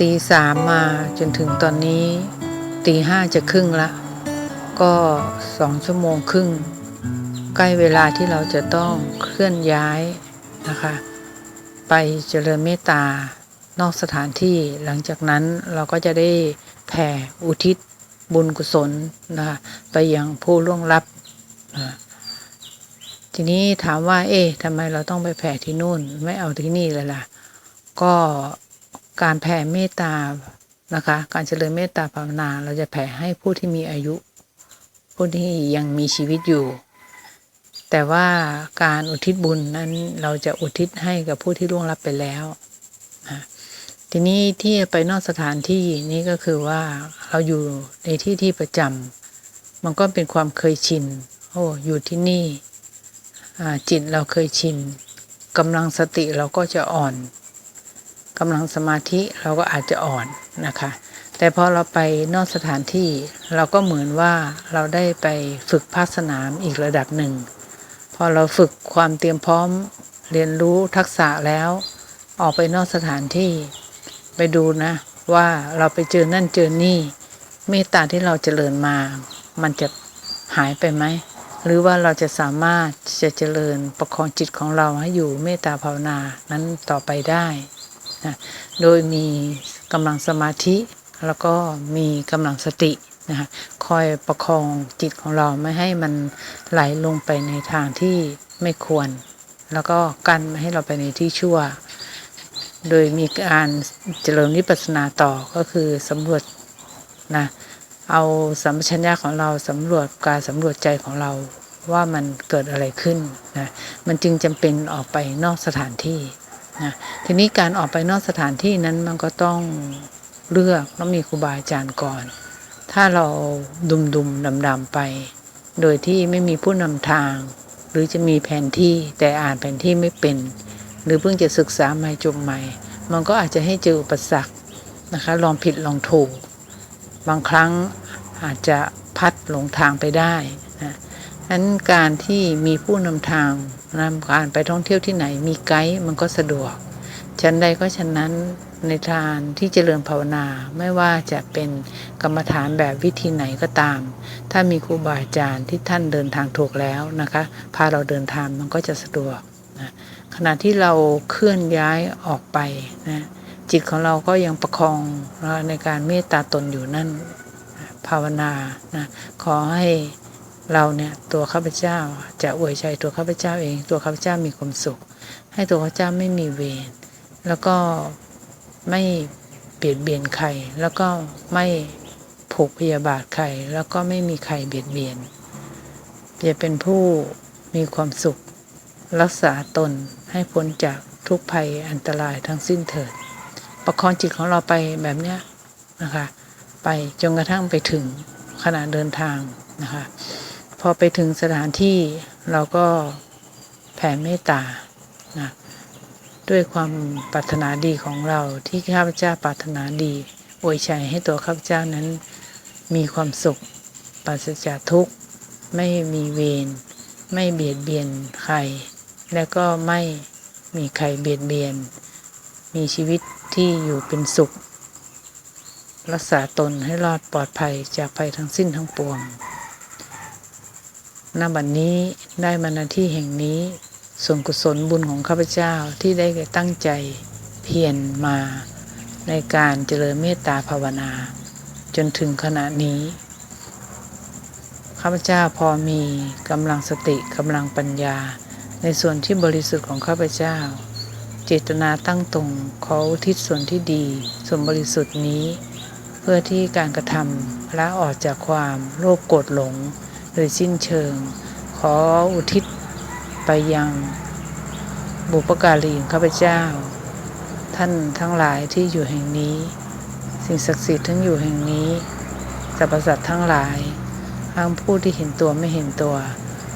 ตีสามมาจนถึงตอนนี้ตีห้าจะครึ่งละ ก็สองชั่วโมงครึ่ง ใกล้เวลาที่เราจะต้องเคลื่อนย้ายนะคะ ไปเจริญเมตตานอกสถานที่หลังจากนั้นเราก็จะได้แผ่อุทิศบุญกุศลนะคะไปยังผู้ล่วงลับอ่าทีนี้ถามว่า เอ๊ะทำไมเราต้องไปแผ่ที่นู่น ไม่เอาที่นี่เลยล่ะ ก็ การแผ่เมตตานะคะ การเจริญเมตตาภาวนา เราจะแผ่ให้ผู้ที่มีอายุ ผู้ที่ยังมีชีวิตอยู่ แต่ว่าการอุทิศบุญนั้นเราจะอุทิศให้กับผู้ที่ล่วงลับไปแล้วทีนี้ที่ไปนอกสถานที่นี้ก็คือว่าเราอยู่ในที่ที่ประจำมันก็เป็นความเคยชินโอ้อยู่ที่นี่จิตเราเคยชินกำลังสติเราก็จะอ่อน กำลังสมาธิเราก็อาจจะอ่อนนะคะ แต่พอเราไปนอกสถานที่ เราก็เหมือนว่าเราได้ไปฝึกภาคสนามอีกระดับหนึ่ง พอเราฝึกความเตรียมพร้อมเรียนรู้ทักษะแล้ว ออกไปนอกสถานที่ ไปดูนะ ว่าเราไปเจอนั่นเจอนี่เมตตาที่เราเจริญมา มันจะหายไปไหม หรือว่าเราจะสามารถจะเจริญประคองจิตของเราให้อยู่เมตตาภาวนานั้นต่อไปได้ นะโดยมีกำลังสมาธิ แล้วก็มีกำลังสตินะคะคอยประคองจิตของเราไม่ให้มันไหลลงไปในทางที่ไม่ควร แล้วก็กันไม่ให้เราไปในที่ชั่ว โดยมีการเจริญวิปัสสนาต่อก็คือสำรวจนะเอาสัมปชัญญะของเราสำรวจการสำรวจใจของเราว่ามันเกิดอะไรขึ้นนะมันจึงจำเป็นออกไปนอกสถานที่ นะทีนี้การออกไปนอกสถานที่นั้นมันก็ต้องเลือกต้องมีครูบาอาจารย์ก่อน ถ้าเราดุมดุมดำดำไป โดยที่ไม่มีผู้นำทาง หรือจะมีแผนที่แต่อ่านแผนที่ไม่เป็น หรือเพิ่งจะศึกษาใหม่จบใหม่ มันก็อาจจะให้เจออุปสรรคนะคะ ลองผิดลองถูก บางครั้งอาจจะพัดหลงทางไปได้ นะนั้นการที่มีผู้นำทางนำการไปท่องเที่ยวที่ไหน มีไกด์มันก็สะดวกฉันใดก็ฉันนั้นในทานที่เจริญภาวนาไม่ว่าจะเป็นกรรมฐานแบบวิธีไหนก็ตาม ถ้ามีครูบาอาจารย์ที่ท่านเดินทางถูกแล้วนะคะ พาเราเดินทางมันก็จะสะดวกนะขณะที่เราเคลื่อนย้ายออกไปนะจิตของเราก็ยังประคองในการเมตตาตนอยู่นั่นภาวนานะขอให้ เราเนี่ยตัวข้าพเจ้าจะอวยชัยตัวข้าพเจ้าเอง ตัวข้าพเจ้ามีความสุข ให้ตัวข้าพเจ้าไม่มีเวรแล้วก็ไม่เบียดเบียนใคร แล้วก็ไม่ผูกพยาบาทใคร แล้วก็ไม่มีใครเบียดเบียนจะเป็นผู้มีความสุข รักษาตนให้พ้นจากทุกภัยอันตรายทั้งสิ้นเถิด ประคองจิตของเราไปแบบเนี้ยนะคะ ไปจนกระทั่งไปถึงขณะเดินทางนะคะ พอไปถึงสถานที่เราก็แผ่เมตตานะด้วยความปรารถนาดีของเราที่ข้าพเจ้าปรารถนาดีอวยชัยให้ตัวข้าพเจ้านั้น มีความสุขปราศจากทุกข์ไม่มีเวรไม่เบียดเบียนใคร และก็ไม่มีใครเบียดเบียน มีชีวิตที่อยู่เป็นสุข รักษาตนให้รอดปลอดภัยจากภัยทั้งสิ้นทั้งปวง ณบัดนนี้ได้มาณที่แห่งนี้ ส่วนกุศลบุญของข้าพเจ้าที่ได้ตั้งใจเพียรมา ในการเจริญเมตตาภาวนา จนถึงขณะนี้ ข้าพเจ้าพอมีกำลังสติกำลังปัญญา ในส่วนที่บริสุทธิ์ของข้าพเจ้า เจตนาตั้งตรงขออุทิศส่วนที่ดี ส่วนบริสุทธิ์นี้ เพื่อที่การกระทำละออกจากความโลภโกรธหลง โดยสิ้นเชิง ขออุทิศไปยัง บุปการีของข้าพเจ้า ท่านทั้งหลายที่อยู่แห่งนี้ สิ่งศักดิ์สิทธิ์ทั้งอยู่แห่งนี้สรรพสัตว์ทั้งหลายทั้งผู้ที่เห็นตัวไม่เห็นตัว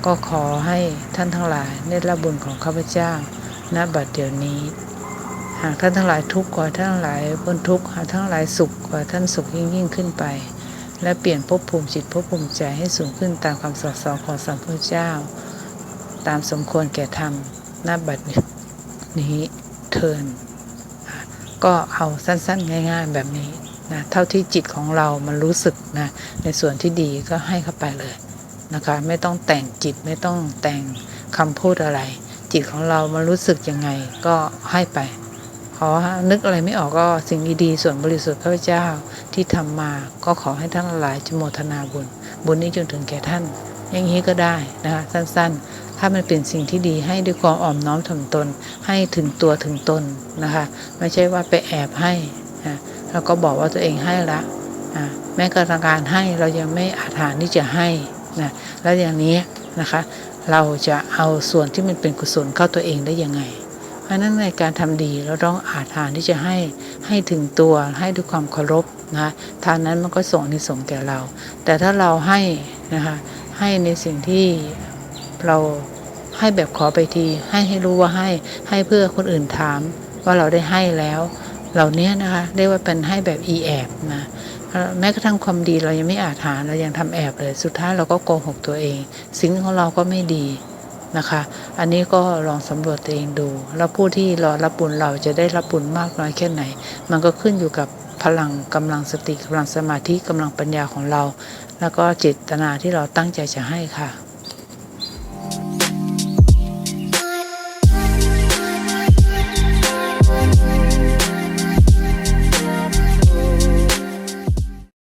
ก็ขอให้ท่านทั้งหลายได้รับบุญของข้าพเจ้าณบัดเดี๋ยวนี้ หากท่านทั้งหลายทุกข์ขอให้ท่านทั้งหลายพ้นทุกข์หากท่านทั้งหลายสุขขอให้ท่านสุขยิ่งยิ่งขึ้นไป และเปลี่ยนภพภูมิจิตภพภูมิใจให้สูงขึ้นตามคำสอนสอนของสัมพุทธเจ้า ตามสมควรแก่ธรรมณบัดนี้เทินก็เอาสั้นๆ ง่าย ๆ แบบนี้นะเท่าที่จิตของเรามันรู้สึกนะในส่วนที่ดีก็ให้เข้าไปเลยนะคะ ไม่ต้องแต่งจิตไม่ต้องแต่งคำพูดอะไร จิตของเรามันรู้สึกยังไงก็ให้ไป ขอนึกอะไรไม่ออกก็สิ่งดีๆส่วนบริสุทธิ์ข้าพเจ้าที่ทำมา ก็ขอให้ท่านหลายจโมทนาบุญ บุญนี้จนถึงแก่ท่าน อย่างนี้ก็ได้นะคะสั้นๆ ถ้ามันเป็นสิ่งที่ดีให้ด้วยความอ่อมน้อมถ่อมตน ให้ถึงตัวถึงตนนะคะ ไม่ใช่ว่าไปแอบให้นะแล้วก็บอกว่าตัวเองให้ละอะแม้กระทั่งการให้เรายังไม่อาถานที่จะให้นะแล้วอย่างนี้นะคะ เราจะเอาส่วนที่มันเป็นกุศลเข้าตัวเองได้ยังไง เพราะนั้นในการทำดีเราต้องอาถานที่จะให้ให้ถึงตัวให้ด้วยความเคารพนะทานนั้นมันก็ส่งอานิสงแก่เรา แต่ถ้าเราให้นะคะให้ในสิ่งที่เราให้แบบขอไปที ให้ให้รู้ว่าให้ให้เพื่อคนอื่นถามว่าเราได้ให้แล้ว เหล่านี้นะคะเรียกว่าเป็นให้แบบอีแอบนะแม้กระทั่งความดีเรายังไม่อาถาเรายังทำแอบเลย สุดท้ายเราก็โกหกตัวเองสิ่งของเราก็ไม่ดี นะคะ อันนี้ก็ลองสำรวจตัวเองดู แล้วผู้ที่รอรับบุญเราจะได้รับบุญมากน้อยแค่ไหน มันก็ขึ้นอยู่กับพลังกำลังสติกำลังสมาธิกำลังปัญญาของเรา แล้วก็เจตนาที่เราตั้งใจจะให้ค่ะ